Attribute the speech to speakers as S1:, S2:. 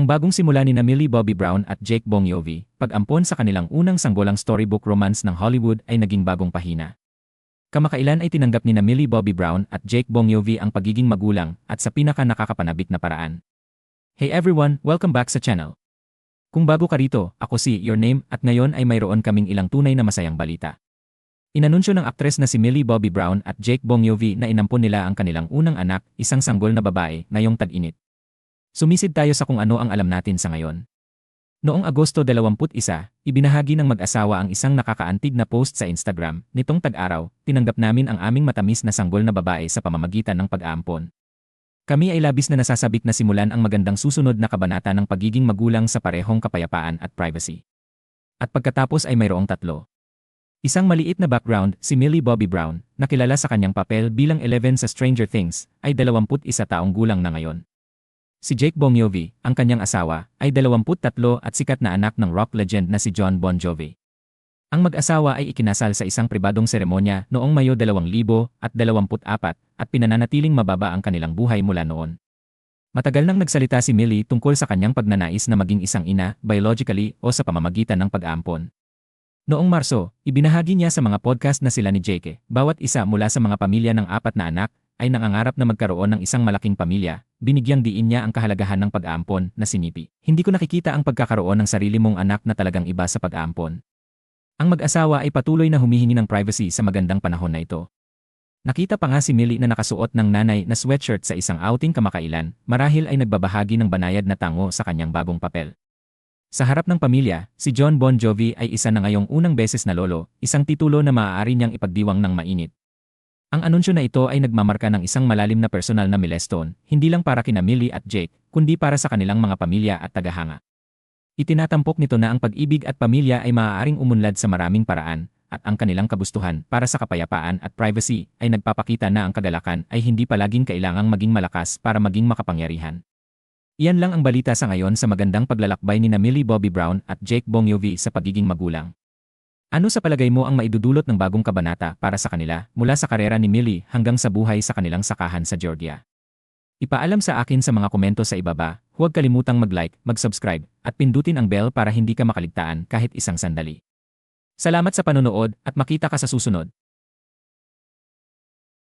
S1: Ang bagong simula ni na Millie Bobby Brown at Jake Bong Jovi, pag-ampon sa kanilang unang sanggolang storybook romance ng Hollywood ay naging bagong pahina. Kamakailan ay tinanggap ni na Millie Bobby Brown at Jake Bong Jovi ang pagiging magulang at sa pinaka nakakapanabik na paraan. Hey everyone, welcome back sa channel. Kung bago ka rito, ako si Your Name at ngayon ay mayroon kaming ilang tunay na masayang balita. Inanunsyo ng aktres na si Millie Bobby Brown at Jake Bong Jovi na inampon nila ang kanilang unang anak, isang sanggol na babae, ngayong tag-init. Sumisid tayo sa kung ano ang alam natin sa ngayon. Noong Agosto 21, ibinahagi ng mag-asawa ang isang nakakaantig na post sa Instagram, nitong tag-araw, tinanggap namin ang aming matamis na sanggol na babae sa pamamagitan ng pag-aampon. Kami ay labis na nasasabik na simulan ang magandang susunod na kabanata ng pagiging magulang sa parehong kapayapaan at privacy. At pagkatapos ay mayroong tatlo. Isang maliit na background, si Millie Bobby Brown, nakilala sa kanyang papel bilang 11 sa Stranger Things, ay 21 taong gulang na ngayon. Si Jake Bong Jovi, ang kanyang asawa, ay 23 at sikat na anak ng rock legend na si John Bon Jovi. Ang mag-asawa ay ikinasal sa isang pribadong seremonya noong Mayo 2024 at pinananatiling mababa ang kanilang buhay mula noon. Matagal nang nagsalita si Millie tungkol sa kanyang pagnanais na maging isang ina, biologically o sa pamamagitan ng pag-aampon. Noong Marso, ibinahagi niya sa mga podcast na sila ni Jake, bawat isa mula sa mga pamilya ng apat na anak, ay nangangarap na magkaroon ng isang malaking pamilya, binigyang diin niya ang kahalagahan ng pag-aampon na sinipi. Hindi ko nakikita ang pagkakaroon ng sarili mong anak na talagang iba sa pag-aampon. Ang mag-asawa ay patuloy na humihingi ng privacy sa magandang panahon na ito. Nakita pa nga si Millie na nakasuot ng nanay na sweatshirt sa isang outing kamakailan, marahil ay nagbabahagi ng banayad na tango sa kanyang bagong papel. Sa harap ng pamilya, si John Bon Jovi ay isa na ngayong unang beses na lolo, isang titulo na maaari niyang ipagdiwang ng mainit. Ang anunsyo na ito ay nagmamarka ng isang malalim na personal na milestone, hindi lang para kina Millie at Jake, kundi para sa kanilang mga pamilya at tagahanga. Itinatampok nito na ang pag-ibig at pamilya ay maaaring umunlad sa maraming paraan, at ang kanilang kabustuhan para sa kapayapaan at privacy ay nagpapakita na ang kagalakan ay hindi palaging kailangang maging malakas para maging makapangyarihan. Iyan lang ang balita sa ngayon sa magandang paglalakbay ni na Millie Bobby Brown at Jake Bong Jovi sa pagiging magulang. Ano sa palagay mo ang maidudulot ng bagong kabanata para sa kanila mula sa karera ni Millie hanggang sa buhay sa kanilang sakahan sa Georgia? Ipaalam sa akin sa mga komento sa ibaba, huwag kalimutang mag-like, mag-subscribe, at pindutin ang bell para hindi ka makaligtaan kahit isang sandali. Salamat sa panonood at makita ka sa susunod.